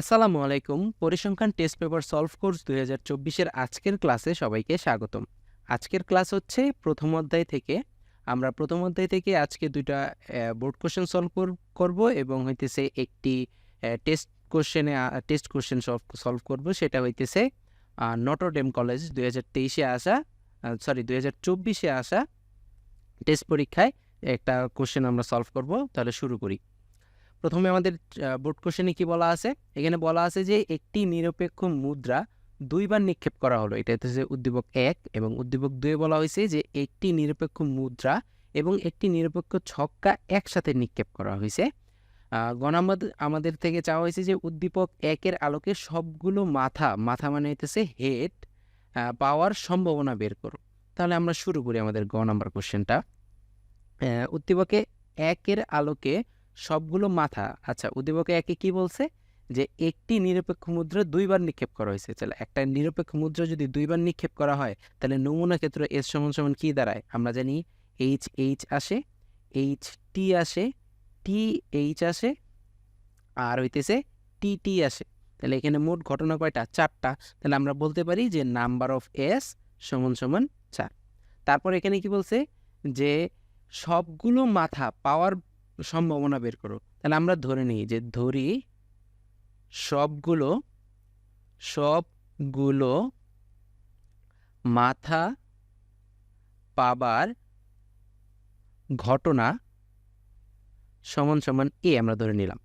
আসসালামু আলাইকুম। পরিসংখ্যান টেস্ট পেপার সলভ কোর্স দুই হাজার চব্বিশের আজকের ক্লাসে সবাইকে স্বাগতম। আজকের ক্লাস হচ্ছে প্রথম অধ্যায় থেকে। আমরা প্রথম অধ্যায় থেকে আজকে দুইটা বোর্ড কোশ্চেন সলভ করব এবং হইতেছে একটি টেস্ট কোশ্চেনে টেস্ট কোশ্চেন সলভ করব। সেটা হইতেছে নটরডেম কলেজ দুই হাজার তেইশে আসা সরি, দুই হাজার চব্বিশে আসা টেস্ট পরীক্ষায় একটা কোশ্চেন আমরা সলভ করব। তাহলে শুরু করি। প্রথমে আমাদের বোর্ড কোশ্চেনে কি বলা আছে? এখানে বলা আছে যে একটি নিরপেক্ষ মুদ্রা দুইবার নিক্ষেপ করা হলো। এটা হচ্ছে উদ্দীপক এক এবং উদ্দীপক দুয়ে বলা হয়েছে যে একটি নিরপেক্ষ মুদ্রা এবং একটি নিরপেক্ষ ছক্কা একসাথে নিক্ষেপ করা হয়েছে। গণামদ আমাদের থেকে চাওয়া হয়েছে যে উদ্দীপক একের আলোকে সবগুলো মাথা মাথা মানে হইতেছে হেড পাওয়ার সম্ভাবনা বের করো। তাহলে আমরা শুরু করি আমাদের গ নাম্বার কোশ্চেনটা উদ্দীপকে একের আলোকে সবগুলো মাথা। আচ্ছা উদ্দীপকে একে কি বলছে? যে একটি নিরপেক্ষ মুদ্রা দুইবার নিক্ষেপ করা হয়েছে। তাহলে একটা নিরপেক্ষ মুদ্রা যদি দুইবার নিক্ষেপ করা হয়, তাহলে নমুনা ক্ষেত্র এস সমান সমান কী দাঁড়ায়? আমরা জানি এইচ এইচ আসে এইচ টি আসে টি এইচ আসে, আর হইতেছে টি টি আসে। তাহলে এখানে মোট ঘটনা কয়টা? চারটা। তাহলে আমরা বলতে পারি যে নাম্বার অফ এস সমান সমান চার। তারপর এখানে কি বলছে? যে সবগুলো মাথা পাওয়ার সম্ভাবনা বের করো। তাহলে আমরা ধরে নিই যে ধরি সবগুলো সবগুলো মাথা পাবার ঘটনা সমান সমান এ আমরা ধরে নিলাম।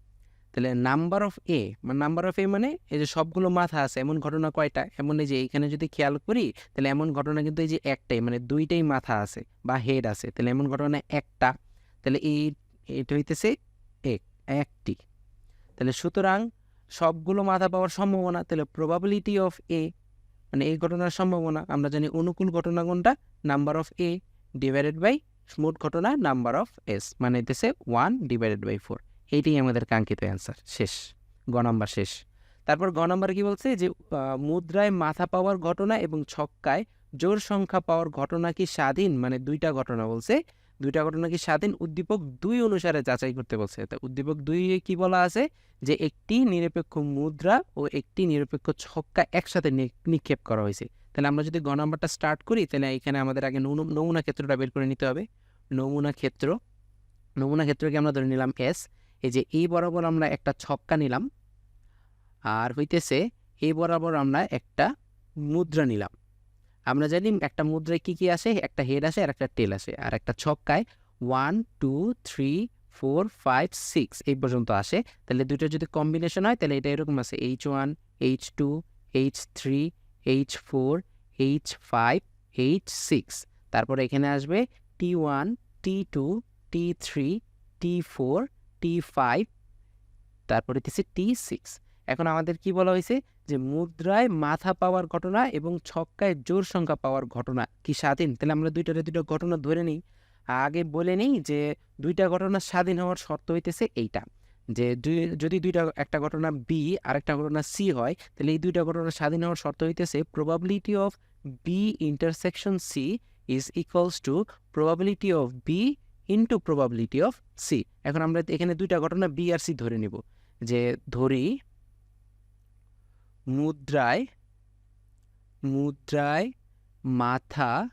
তাহলে নাম্বার অফ এ মানে নাম্বার অফ এ মানে এই যে সবগুলো মাথা আছে, এমন ঘটনা কয়টা? এমন এই যে এখানে যদি খেয়াল করি, তাহলে এমন ঘটনা কিন্তু এই যে একটাই মানে দুইটাই মাথা আছে বা হেড আছে, তাহলে এমন ঘটনা একটা। তাহলে এই এটা হইতেছে এক, একটি। তাহলে সুতরাং সবগুলো মাথা পাওয়ার সম্ভাবনা, তাহলে প্রবাবিলিটি অফ এ মানে এই ঘটনার সম্ভাবনা, আমরা জানি অনুকূল ঘটনা কোনটা? Number of A divided by মোট ঘটনা নাম্বার অফ এস মানে হইতেছে ওয়ান ডিভাইডেড বাই ফোর এইটাই আমাদের কাঙ্ক্ষিত অ্যান্সার শেষ। গ নাম্বার শেষ। তারপর গ নাম্বার কি বলছে? যে মুদ্রায় মাথা পাওয়ার ঘটনা এবং ছক্কায় জোর সংখ্যা পাওয়ার ঘটনা কি স্বাধীন? মানে দুইটা ঘটনা বলছে। দুইটা ঘটনা কি স্বাধীন? উদ্দীপক দুই অনুসারে যাচাই করতে বলছে। তা উদ্দীপক দুই কি বলা আছে? যে একটি নিরপেক্ষ মুদ্রা ও একটি নিরপেক্ষ ছক্কা একসাথে নিক্ষেপ করা হয়েছে। তাহলে আমরা যদি গ নাম্বারটা স্টার্ট করি, তাহলে এখানে আমাদের আগে নমুনা ক্ষেত্রটা বের করে নিতে হবে। নমুনা ক্ষেত্র, নমুনা ক্ষেত্রকে আমরা ধরে নিলাম এস এই যে এই বরাবর আমরা একটা ছক্কা নিলাম, আর হইতেছে এই বরাবর আমরা একটা মুদ্রা নিলাম। আমরা জানি একটা মুদ্রায় কী কী আসে একটা হেড আসে আর একটা টেল আসে আর একটা ছক্কায় one two three four five six এই পর্যন্ত আসে। তাহলে দুটো যদি কম্বিনেশন হয়, তাহলে এটা এরকম আছে H one H two H three H four H five H six তারপর এখানে আসবে T one T two T three T four T five তারপরে হচ্ছে টি সিক্স এখন আমাদের কি বলা হয়েছে? যে মুদ্রায় মাথা পাওয়ার ঘটনা এবং ছক্কায় জোর সংখ্যা পাওয়ার ঘটনা কি স্বাধীন? তাহলে আমরা দুইটারে দুইটা ঘটনা ধরে নিই। আগে বলে নিই যে দুইটা ঘটনা স্বাধীন হওয়ার শর্ত হইতেছে এইটা, যে যদি দুইটা, একটা ঘটনা বি আর একটা ঘটনা সি হয়, তাহলে এই দুইটা ঘটনা স্বাধীন হওয়ার শর্ত হইতেছে probability of B intersection C is equals to probability of B into probability of C এখন আমরা এখানে দুইটা ঘটনা বি আর সি ধরে নিব, যে ধরি মুদ্রায় মুদ্রায় মাথা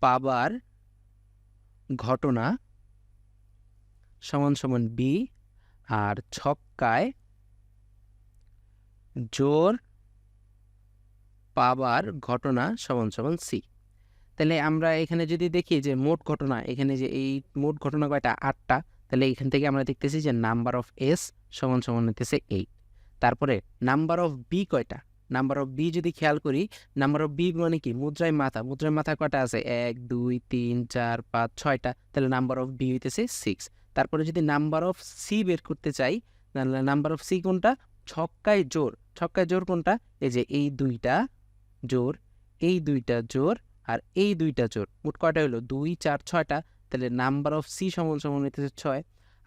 পাবার ঘটনা সমান সমান বি আর ছক্কায় জোর পাবার ঘটনা সমান সমান সি তাহলে আমরা এখানে যদি দেখি যে মোট ঘটনা, এখানে যে এই মোট ঘটনা কয়টা? আটটা। তাহলে এখান থেকে আমরা দেখতেছি যে নাম্বার অফ এস সমান সমান হইতেছে এইট তারপরে নাম্বার অফ বি কয়টা? নাম্বার অফ বি যদি খেয়াল করি, নাম্বার অফ বি মানে কি? মুদ্রায় মাথা। মুদ্রায় মাথা কয়টা আছে? এক, দুই, তিন, চার, পাঁচ, ছয়টা। তাহলে নাম্বার অফ বি হইতেছে সিক্স তারপরে যদি নাম্বার অফ সি বের করতে চাই, তাহলে নাম্বার অফ সি কোনটা? ছক্কায় জোর। ছক্কায় জোর কোনটা? এই যে এই দুইটা জোর, এই দুইটা জোর আর এই দুইটা জোর। মোট কয়টা হলো দুই, চার, ছয়টা। তাহলে নাম্বার অফ সি সমান সমান হইতেছে ছয়।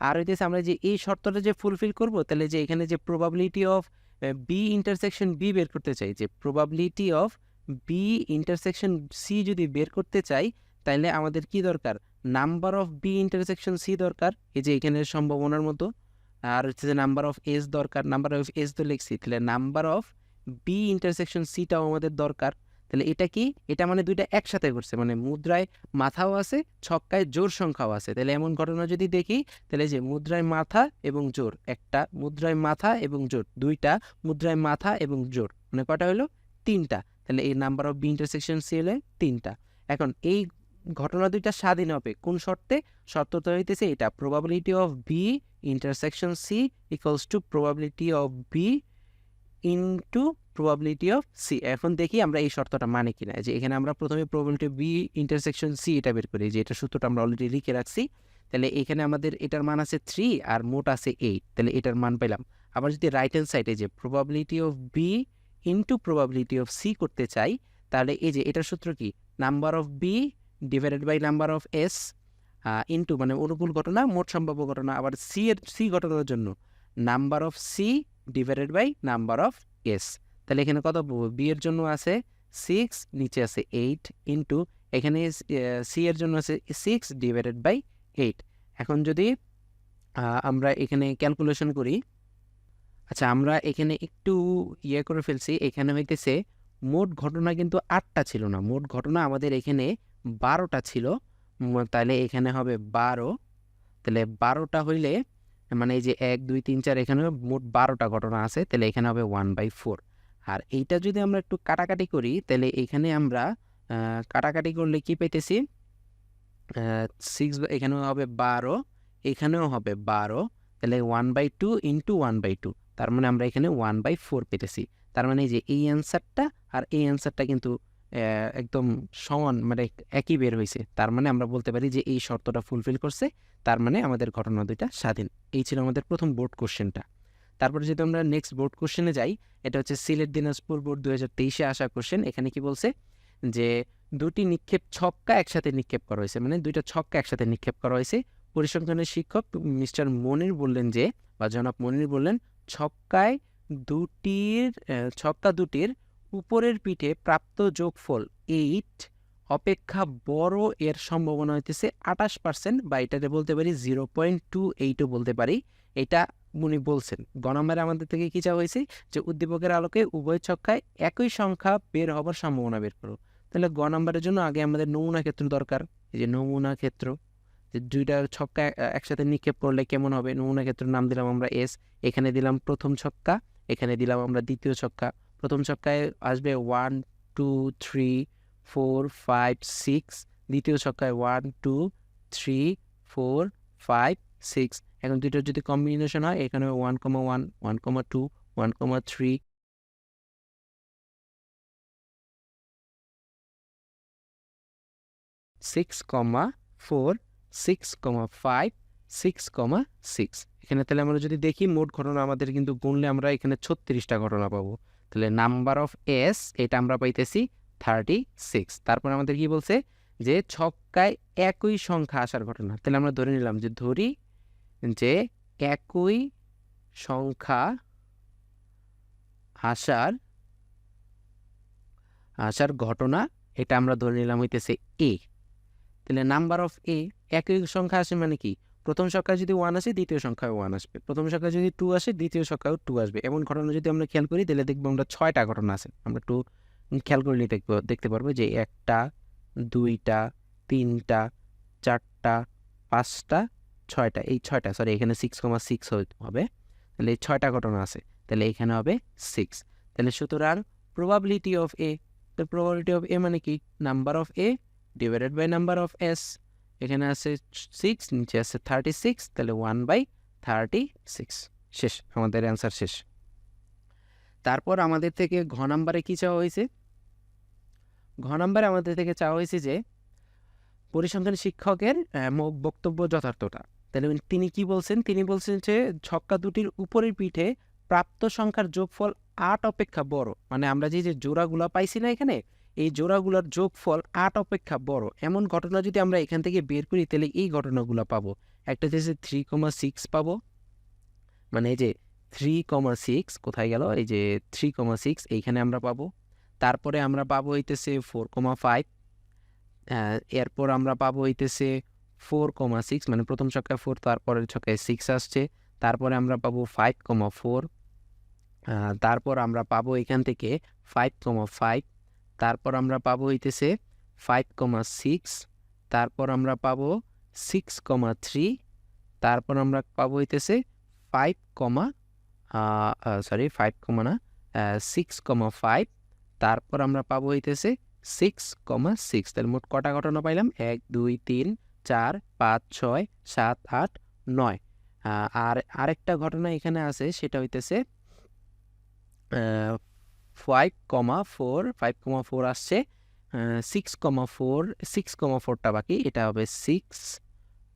আর হইতেছে আমরা যে এই শর্তটা যে ফুলফিল করব, তাহলে যে এখানে যে probability of B intersection B বের করতে চাই, যে probability of B intersection C যদি বের করতে চাই তাহলে আমাদের কি দরকার? Number of B intersection C দরকার, এই যে এখানে সম্ভাবনার মতো। আর হচ্ছে যে নাম্বার অফ এস দরকার নাম্বার অফ এস তো লিখছি, তাহলে নাম্বার অফ বি ইন্টারসেকশন সিটাও আমাদের দরকার। তাহলে এটা কি? এটা মানে দুইটা একসাথে করছে মানে মুদ্রায় মাথাও আছে, ছক্কায় জোর সংখ্যাও আছে। তাহলে এমন ঘটনা যদি দেখি, তাহলে যে মুদ্রায় মাথা এবং জোর, একটা মুদ্রায় মাথা এবং জোর, দুইটা মুদ্রায় মাথা এবং জোর মানে কটা হলো? তিনটা। তাহলে এই number of B intersection C হলে তিনটা। এখন এই ঘটনা দুইটা স্বাধীন হবে, কোন শর্তে? শর্তটা হইতেছে এটা probability of B intersection C equals to probability of B into probability of C এখন দেখি আমরা এই শর্তটা মানে কিনা, যে এখানে আমরা প্রথমে প্রবাবিলিটি বি ইন্টারসেকশন সি এটা বের করি, যে এটা সূত্রটা আমরা অলরেডি লিখে রাখছি, তাহলে এখানে আমাদের এটার মান আছে থ্রি আর মোট আছে এইট তাহলে এটার মান পেলাম। আবার যদি রাইট হ্যান্ড সাইডে যে probability of B into probability of C করতে চাই, তাহলে এই যে এটার সূত্র কি? Number of B divided by number of S into মানে অনুকূল ঘটনা, মোট সম্ভাব্য ঘটনা, আবার সি এর সি ঘটনার জন্য number of C divided by number of S তাহলে এখানে কত পাবো? বি এর জন্য আছে সিক্স নিচে আছে এইট ইন্টু এখানে সি এর জন্য আছে সিক্স ডিভাইডেড বাই এইট এখন যদি আমরা এখানে ক্যালকুলেশন করি আচ্ছা আমরা এখানে একটু ইয়ে করে ফেলছি, এখানে হইতেছে মোট ঘটনা কিন্তু আটটা ছিল না, মোট ঘটনা আমাদের এখানে বারোটা ছিল তাহলে এখানে হবে বারো, তাহলে বারোটা হইলে মানে এই যে এক, দুই, তিন, চার এখানে মোট বারোটা ঘটনা আছে, তাহলে এখানে হবে ওয়ান বাই ফোর আর এইটা যদি আমরা একটু কাটাকাটি করি, তাহলে এখানে আমরা কাটাকাটি করলে কি পেতেছি সিক্স এখানেও হবে বারো, এখানেও হবে বারো, তাহলে one by two into one by two তার মানে আমরা এখানে ওয়ান বাই ফোর পেতেছি। তার মানে যে এই অ্যান্সারটা আর এই অ্যান্সারটা কিন্তু একদম সমান মানে একই বের হয়েছে তার মানে আমরা বলতে পারি যে এই শর্তটা ফুলফিল করছে, তার মানে আমাদের ঘটনা দুইটা স্বাধীন। এই ছিল আমাদের প্রথম বোর্ড কোশ্চেনটা তারপরে যদি আমরা নেক্সট বোর্ড কোশ্চেনে যাই, এটা হচ্ছে সিলেট দিনাজপুর বোর্ড দু হাজার তেইশে আসা কোশ্চেন এখানে কি বলছে? যে দুটি নিক্ষেপ ছক্কা একসাথে নিক্ষেপ করা হয়েছে। মানে দুইটা ছক্কা একসাথে নিক্ষেপ করা হয়েছে। পরিসংখ্যানের শিক্ষক মিস্টার মনির বললেন যে, বা জনাব মনির বললেন, ছক্কায় দুটির ছক্কা দুটির উপরের পিঠে প্রাপ্ত যোগফল এইট অপেক্ষা বড় এর সম্ভাবনা হইতেছে আঠাশ পার্সেন্ট বা এটাতে বলতে পারি জিরো পয়েন্ট টু এইটও বলতে পারি। এটা উনি বলছেন গণমের আমাদের থেকে কি চাওয়া হয়েছে? যে উদ্দীপকের আলোকে উভয় ছক্কায় একই সংখ্যা বের হবার সম্ভাবনা বের করো। তাহলে গ নাম্বারের জন্য আগে আমাদের নমুনা ক্ষেত্র দরকার। এই যে নমুনা ক্ষেত্র, যে দুইটা ছক্কা একসাথে নিক্ষেপ করলে কেমন হবে? নমুনা ক্ষেত্রের নাম দিলাম আমরা এস এখানে দিলাম প্রথম ছক্কা, এখানে দিলাম আমরা দ্বিতীয় ছক্কা। প্রথম ছক্কায় আসবে one two three four five six দ্বিতীয় ছক্কায় one two three four five six এখন দুইটার যদি কম্বিনেশন হয়, এখানে one comma one one comma two one comma three six comma four six comma five six comma six এখানে তাহলে আমরা যদি দেখি, মোট ঘটনা আমাদের কিন্তু গুনলে আমরা এখানে ছত্রিশটা ঘটনা পাবো। তাহলে নাম্বার অফ এস এটা আমরা পাইতেছি থার্টি সিক্স তারপর আমাদের কি বলছে? যে ছক্কায় একই সংখ্যা আসার ঘটনা। তাহলে আমরা ধরে নিলাম যে ধরি যে একই সংখ্যা আসার আসার ঘটনা, এটা আমরা ধরে নিলাম হইতেছে এ তাহলে নাম্বার অফ এ একই সংখ্যা আসে মানে কি? প্রথম সংখ্যায় যদি ওয়ান আসে, দ্বিতীয় সংখ্যায় ওয়ান আসবে। প্রথম সংখ্যায় যদি টু আসে, দ্বিতীয় সংখ্যায় টু আসবে। এমন ঘটনা যদি আমরা খেয়াল করি, তাহলে দেখব আমরা ছয়টা ঘটনা আছে। আমরা একটু খেয়াল করলে দেখব দেখতে পারব যে একটা, দুইটা, তিনটা, চারটা, পাঁচটা ছয়টা, এই ছয়টা সরি এখানে সিক্স কমা সিক্স হবে। তাহলে এই ছয়টা ঘটনা আছে। তাহলে এখানে হবে সিক্স তাহলে সুতরাং প্রবাবিলিটি অফ এ তো প্রবাবিলিটি অফ এ মানে কি? Number of A divided by number of S এখানে আছে সিক্স নিচে আছে থার্টি সিক্স তাহলে ওয়ান বাই থার্টি সিক্স শেষ, আমাদের অ্যান্সার শেষ। তারপর আমাদের থেকে ঘ নাম্বারে কী চাওয়া হয়েছে? ঘ নাম্বারে আমাদের থেকে চাওয়া হয়েছে যে, পরিসংখ্যান শিক্ষকের বক্তব্য যথার্থতা। তাহলে তিনি কি বলছেন? তিনি বলছেন যে ছক্কা দুটির উপরের পিঠে প্রাপ্ত সংখ্যার যোগফল আট অপেক্ষা বড়। মানে আমরা যে যে জোড়াগুলা পাইছি না এখানে, এই জোড়াগুলোর যোগফল আট অপেক্ষা বড়। এমন ঘটনা যদি আমরা এখান থেকে বের করি, তাহলে এই ঘটনাগুলো পাবো। একটা হচ্ছে থ্রি কমা সিক্স পাবো। মানে এই যে থ্রি কমা সিক্স কোথায় গেল? এই যে থ্রি কমা সিক্স এইখানে আমরা পাবো। তারপরে আমরা পাবো হইতেছে ফোর কমা ফাইভ এরপর আমরা পাবো হইতেছে ফোর কমা সিক্স মানে প্রথম ছক্কায় ফোর তারপরের ছক্কায় সিক্স আসছে। তারপরে আমরা পাবো ফাইভ কমা ফোর তারপর আমরা পাবো এখান থেকে ফাইভ কমা ফাইভ তারপর আমরা পাবো হইতেছে ফাইভ কমা সিক্স তারপর আমরা পাবো সিক্স কমা থ্রি তারপর আমরা পাবো হইতেছে five comma sorry five comma না সিক্স কমা ফাইভ তারপর আমরা পাবো হইতেছে সিক্স কমা সিক্স তাহলে মোট কটা ঘটনা পাইলাম? এক, দুই, তিন চার, পাঁচ, ছয়, সাত, আট, নয়। আর আরেকটা ঘটনা এখানে আছে, সেটা হইতেছে five comma four five comma four আসছে six comma four six comma ফোরটা বাকি, এটা হবে সিক্স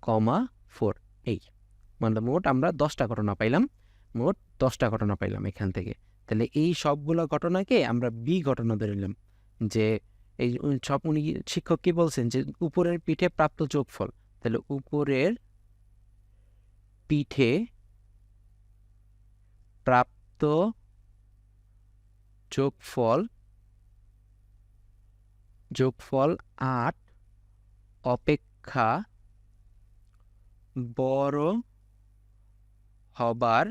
কমা ফোর এই মানে মোট আমরা দশটা ঘটনা পাইলাম, মোট দশটা ঘটনা পাইলাম এখান থেকে। তাহলে এই সবগুলো ঘটনাকে আমরা বি ঘটনা ধরে নিলাম, যে এই সব উনি শিক্ষক কি বলছেন যে, উপরের পিঠে প্রাপ্ত যোগফল। তাহলে উপরের পিঠে প্রাপ্ত যোগফল যোগফল আট অপেক্ষা বড় হবার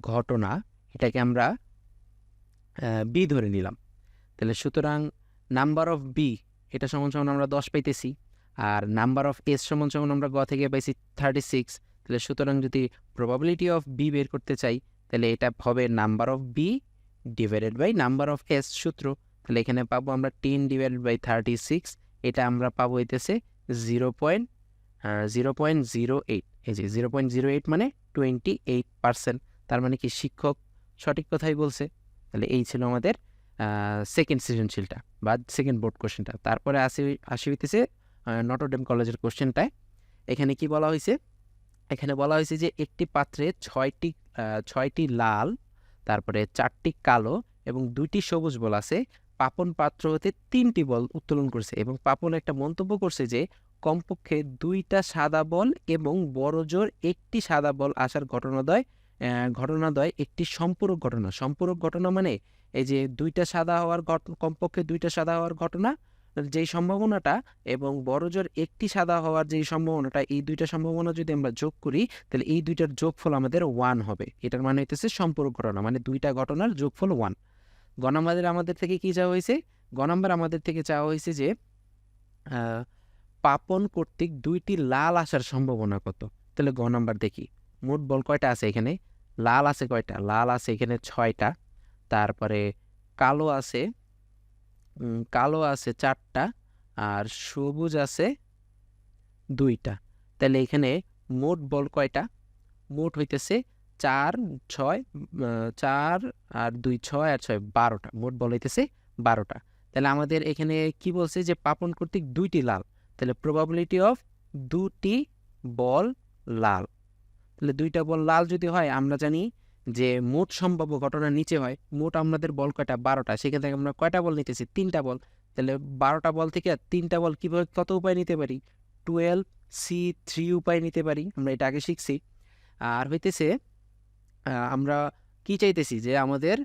ঘটনা, এটাকে আমরা বি ধরে নিলাম। তাহলে সুতরাং নাম্বার অফ বি, এটা সমান সমান আমরা দশ পাইতেছি। আর নাম্বার অফ এস সমান সমান আমরা গ থেকে পাইছি থার্টি সিক্স। তাহলে সুতরাং যদি প্রবাবিলিটি অফ বি বের করতে চাই, তাহলে এটা হবে number of B divided by number of S সূত্র। তাহলে এখানে পাবো আমরা ten divided by thirty six এটা আমরা পাবো হইতেছে zero point zero point zero eight এই যে জিরো পয়েন্ট জিরো এইট মানে টোয়েন্টি এইট পার্সেন্ট তার মানে কি শিক্ষক সঠিক কথাই বলছে? তাহলে এই ছিল আমাদের সেকেন্ড সৃজনশীলটা বা সেকেন্ড বোর্ড কোশ্চেনটা তারপরে আসি আসি হইতেছে নটরডেম কলেজের কোশ্চেনটায় এখানে কি বলা হয়েছে এখানে বলা হয়েছে যে একটি পাত্রে ছয়টি ছয়টি লাল, তারপরে চারটি কালো এবং দুইটি সবুজ বল আছে। পাপন পাত্র হতে তিনটি বল উত্তোলন করছে এবং পাপন একটা মন্তব্য করছে যে কমপক্ষে দুইটা সাদা বল এবং বড় জোর একটি সাদা বল আসার ঘটনাদয় ঘটনাদয় একটি সম্পূরক ঘটনা। সম্পূরক ঘটনা মানে এই যে দুইটা সাদা হওয়ার কমপক্ষে দুইটা সাদা হওয়ার ঘটনা, যেই সম্ভাবনাটা এবং বড় জোর একটি সাদা হওয়ার যেই সম্ভাবনাটা, এই দুইটা সম্ভাবনা যদি আমরা যোগ করি, তাহলে এই দুইটার যোগফল আমাদের ওয়ান হবে। এটার মানে হইতেছে সম্পূরক ঘটনা মানে দুইটা ঘটনার যোগফল ওয়ান গ নাম্বারের আমাদের থেকে কি চাওয়া হয়েছে? গ নাম্বার আমাদের থেকে চাওয়া হয়েছে যে পাপন কর্তৃক দুইটি লাল আসার সম্ভাবনা কত? তাহলে গ নাম্বার দেখি। মোট বল কয়টা আছে এখানে? লাল আছে কয়টা? লাল আছে এখানে ছয়টা। তারপরে কালো আছে কালো আছে চারটা আর সবুজ আছে দুইটা। তাহলে এখানে মোট বল কয়টা? মোট হইতেছে চার, ছয় চার আর দুই, ছয় আর ছয়, বারোটা। মোট বল হইতেছে বারোটা। তাহলে আমাদের এখানে কি বলছে যে পাপন কর্তৃক দুইটি লাল। তাহলে প্রবাবিলিটি অফ দুটি বল লাল। তাহলে দুইটা বল লাল যদি হয়, আমরা জানি যে মোট সম্ভাব্য ঘটনা নিচে হয়, মোট আমাদের বল কয়টা? বারোটা। সেখান থেকে আমরা কয়টা বল নিতেছি? তিনটা বল। তাহলে বারোটা বল থেকে তিনটা বল কীভাবে, কত উপায় নিতে পারি? টুয়েলভ সি থ্রি উপায় নিতে পারি। আমরা এটা আগে শিখছি। আর হইতেছে আমরা কি চাইতেছি যে আমাদের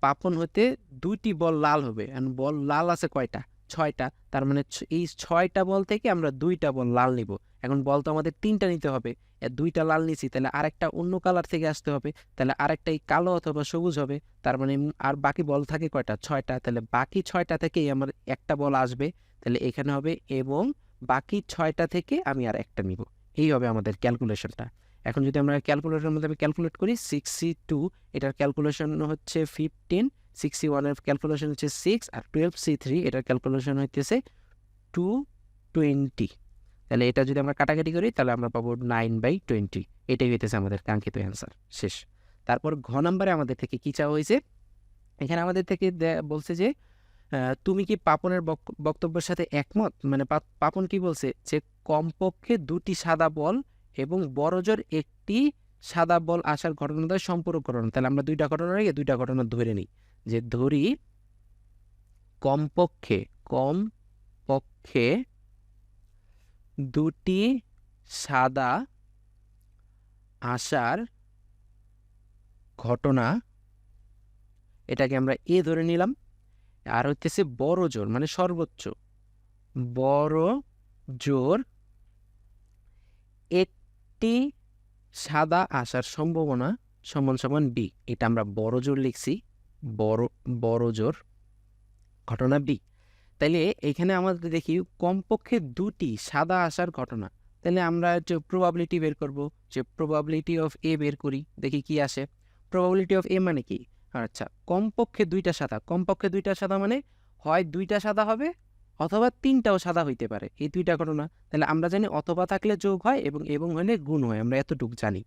পাপন হতে দুইটি বল লাল হবে। বল লাল আছে কয়টা? ছয়টা। তার মানে এই ছয়টা বল থেকে আমরা দুইটা বল লাল নিব। এখন বল তো আমাদের তিনটা নিতে হবে। দুইটা লাল নিছি তাহলে আরেকটা অন্য কালার থেকে আসতে হবে, তাহলে আরেকটা এই কালো অথবা সবুজ হবে, তার মানে আর বাকি বল থাকে কয়টা? ছয়টা, তাহলে বাকি ছয়টা থেকেই আমার একটা বল আসবে, তাহলে এখানে হবে এবং বাকি ছয়টা থেকে আমি আর একটা নিব। এই হবে আমাদের ক্যালকুলেশনটা এখন যদি আমরা ক্যালকুলেটরের মধ্যে আমি ক্যালকুলেট করি সিক্স টু এটার ক্যালকুলেশন হচ্ছে ফিফটিন সিক্স সি ওয়ানের ক্যালকুলেশন হচ্ছে সিক্স আর টুয়েলভ সি থ্রি এটার ক্যালকুলেশন হচ্ছে টু টোয়েন্টি তাহলে এটা যদি আমরা কাটাকাটি করি, তাহলে আমরা পাবো নাইন বাই টোয়েন্টি এটাই হইতেছে আমাদের কাঙ্ক্ষিত অ্যান্সার শেষ। তারপর ঘ নাম্বারে আমাদের থেকে কী চাওয়া হয়েছে? এখানে আমাদের থেকে বলছে যে তুমি কি পাপনের বক- বক্তব্যের সাথে একমত? মানে পাপন কি বলছে? যে কমপক্ষে দুটি সাদা বল এবং বড়জোর একটি সাদা বল আসার ঘটনা দ্বয় সম্পূরক ঘটনা তাহলে আমরা দুইটা ঘটনা রেখে দুইটা ঘটনা ধরে নিই। যে ধরি, কমপক্ষে কম পক্ষে দুটি সাদা আসার ঘটনা। এটাকে আমরা এ ধরে নিলাম। আর হইতেছে বড় জোর মানে সর্বোচ্চ। বড় জোর একটি সাদা আসার সম্ভাবনা সমান সমান বি। এটা আমরা বড় জোর লিখছি। বড় বড় জোর। ঘটনা বি। তাইলে এখানে আমাদের দেখি কমপক্ষে দুটি সাদা আসার ঘটনা। তাহলে আমরা যে প্রবাবিলিটি বের করব, যে প্রবাবিলিটি অফ এ বের করি, দেখি কি আসে। প্রবাবিলিটি অফ এ মানে কি? আচ্ছা কমপক্ষে দুইটা সাদা। কমপক্ষে দুইটা সাদা মানে হয় দুইটা সাদা হবে অথবা তিনটাও সাদা হইতে পারে। এই দুইটা ঘটনা। তাহলে আমরা জানি অথবা থাকলে যোগ হয় এবং এবং হলে গুণ হয়, আমরা এতটুকু জানি।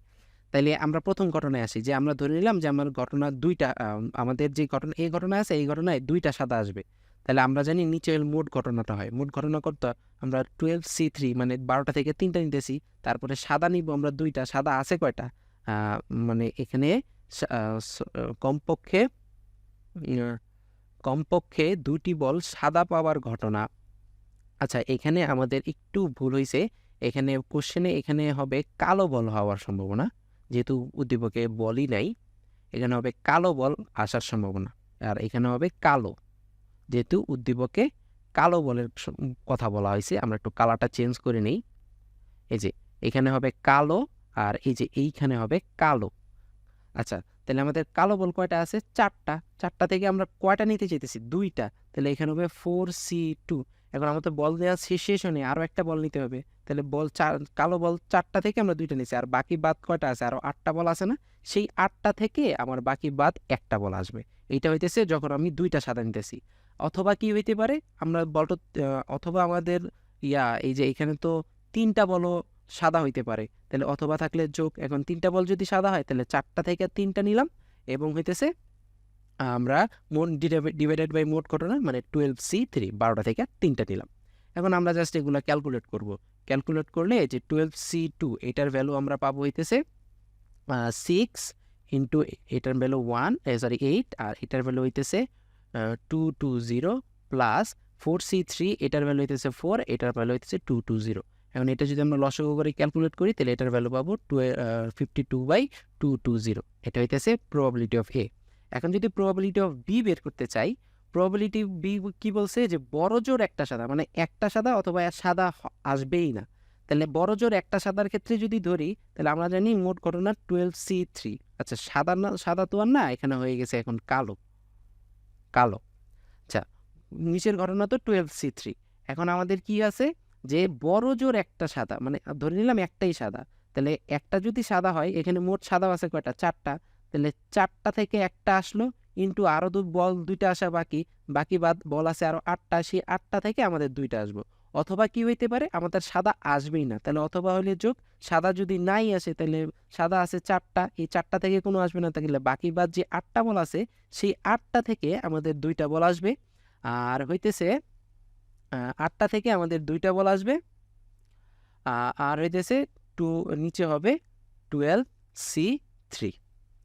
তাইলে আমরা প্রথম ঘটনায় আসি, যে আমরা ধরে নিলাম যে আমার ঘটনা দুইটা আমাদের যে ঘটনা, এই ঘটনা আছে, এই ঘটনায় দুইটা সাদা আসবে। তাহলে আমরা জানি নিচে মোট ঘটনাটা হয়। মোট ঘটনা করতে আমরা টুয়েলভ সি থ্রি মানে বারোটা থেকে তিনটা নিতেছি, তারপরে সাদা নিব আমরা দুইটা, সাদা আছে কয়টা? মানে এখানে কমপক্ষে কমপক্ষে দুটি বল সাদা পাওয়ার ঘটনা। আচ্ছা এখানে আমাদের একটু ভুল হয়েছে এখানে কোশ্চেনে এখানে হবে কালো বল হওয়ার সম্ভাবনা, যেহেতু উদ্দীপকে বলই নাই। এখানে হবে কালো বল আসার সম্ভাবনা, আর এখানে হবে কালো। যেহেতু উদ্দীপকে কালো বলের কথা বলা হয়েছে, আমরা একটু কালারটা চেঞ্জ করে নেই। এই যে, এখানে হবে কালো আর এই যে, এইখানে হবে কালো। আচ্ছা তাহলে আমাদের কালো বল কয়টা আছে? চারটা। চারটা থেকে আমরা কয়টা নিতে চাইতেছি? দুইটা। তাহলে এখানে হবে ফোর সি টু এখন আমাদের বল দেওয়া শেষ নেই আরও একটা বল নিতে হবে। তাহলে বল চার, কালো বল চারটা থেকে আমরা দুইটা নিচ্ছি আর বাকি বাদ কয়টা আছে? আরও আটটা বল আছে না? সেই আটটা থেকে আমার বাকি বাদ একটা বল আসবে। এইটা হইতেছে যখন আমি দুইটা সাদা নিতেছি। অথবা কি হইতে পারে? আমরা বলটা অথবা আমাদের, ইয়া, এই যে এখানে তো তিনটা বলও সাদা হইতে পারে। তাহলে অথবা থাকলে যোগ, এখন তিনটা বল যদি সাদা হয়, তাহলে চারটা থেকে তিনটা নিলাম এবং হইতেছে, আমরা মোট ডিভাইডেড বাই মোট ঘটনা মানে টুয়েলভ সি থ্রি বারোটা থেকে তিনটা নিলাম। এখন আমরা জাস্ট এগুলো ক্যালকুলেট করব। ক্যালকুলেট করলে যে টুয়েলভ সি টু এটার ভ্যালু আমরা পাবো হইতেছে সিক্স ইন্টু এটার ভ্যালু ওয়ান সরি এইট আর এটার ভ্যালু হইতেছে two two zero plus four C three এটার ভ্যালু হইতেছে ফোর এটার ভ্যালু হইতেছে টু টু জিরো এখন এটা যদি আমরা লসগো করে ক্যালকুলেট করি, তাহলে এটার ভ্যালু পাবো two fifty two by two two zero এটা হইতেছে প্রবাবিলিটি অফ এ এখন যদি প্রবাবিলিটি অফ বি বের করতে চাই প্রবাবিলিটি বি কি বলছে? যে বড় জোর একটা সাদা মানে একটা সাদা অথবা সাদা আসবেই না। তাহলে বড় জোর একটা সাদার ক্ষেত্রে যদি ধরি, তাহলে আমরা জানি মোট ঘটনা টুয়েলভ সি থ্রি আচ্ছা সাদা না, সাদা তো আর না, এখানে হয়ে গেছে এখন কালো। কালো। আচ্ছা নিচের ঘটনা তো টুয়েলভ সি থ্রি এখন আমাদের কি আছে? যে বড় জোর একটা সাদা মানে ধরে নিলাম একটাই সাদা। তাহলে একটা যদি সাদা হয়, এখানে মোট সাদা আছে কয়টা? চারটা। তাহলে চারটা থেকে একটা আসলো ইন্টু আরও দু, বল দুইটা আসা বাকি। বাকি বাদ, বল আছে আরও আটটা, সেই আটটা থেকে আমাদের দুইটা আসব। অথবা কি হইতে পারে? আমাদের সাদা আসবেই না। তাহলে অথবা হলে যোগ, সাদা যদি নাই আসে, তাহলে সাদা আছে চারটা। এই চারটা থেকে কোনো আসবে না। তাহলে বাকি বাদ যে আটটা বল আছে, সেই আটটা থেকে আমাদের দুইটা বল আসবে। আর হইতেছে আটটা থেকে আমাদের দুইটা বল আসবে। আর হইতেছে টু, নিচে হবে টুয়েলভ সি থ্রি।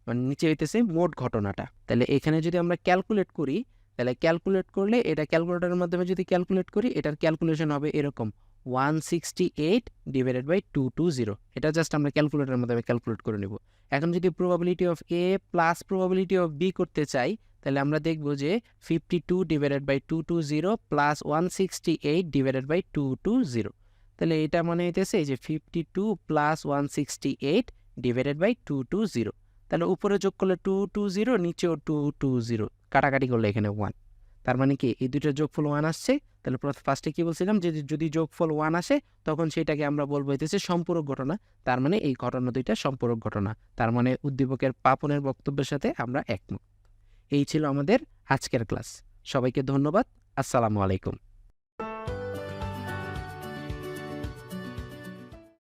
মানে নিচে হইতেছে মোট ঘটনাটা। তাহলে এখানে যদি আমরা ক্যালকুলেট করি তাহলে ক্যালকুলেট করলে এটা ক্যালকুলেটরের মাধ্যমে যদি ক্যালকুলেট করি, এটার ক্যালকুলেশন হবে এরকম one sixty eight divided by two two zero এটা জাস্ট আমরা ক্যালকুলেটরের মাধ্যমে ক্যালকুলেট করে নেব। এখন যদি probability of A plus probability of B করতে চাই, তাহলে আমরা দেখব যে fifty two divided by two two zero plus one sixty eight divided by two two zero তাহলে এটা মনে হইতেছে যে fifty two plus one sixty eight divided by two two zero তাহলে উপরে যোগ করলে টু টু জিরো নিচেও টু টু জিরো কাটাকাটি করলে এখানে ওয়ান তার মানে কি? এই দুইটার যোগফল ওয়ান আসছে। তাহলে ফার্স্টে কি বলছিলাম? যে যদি যোগফল ওয়ান আসে, তখন সেটাকে আমরা বলব হইতেছে সম্পূরক ঘটনা। তার মানে এই ঘটনা দুইটা সম্পূরক ঘটনা। তার মানে উদ্দীপকের পাপনের বক্তব্যের সাথে আমরা একমত। এই ছিল আমাদের আজকের ক্লাস সবাইকে ধন্যবাদ। আসসালামু আলাইকুম।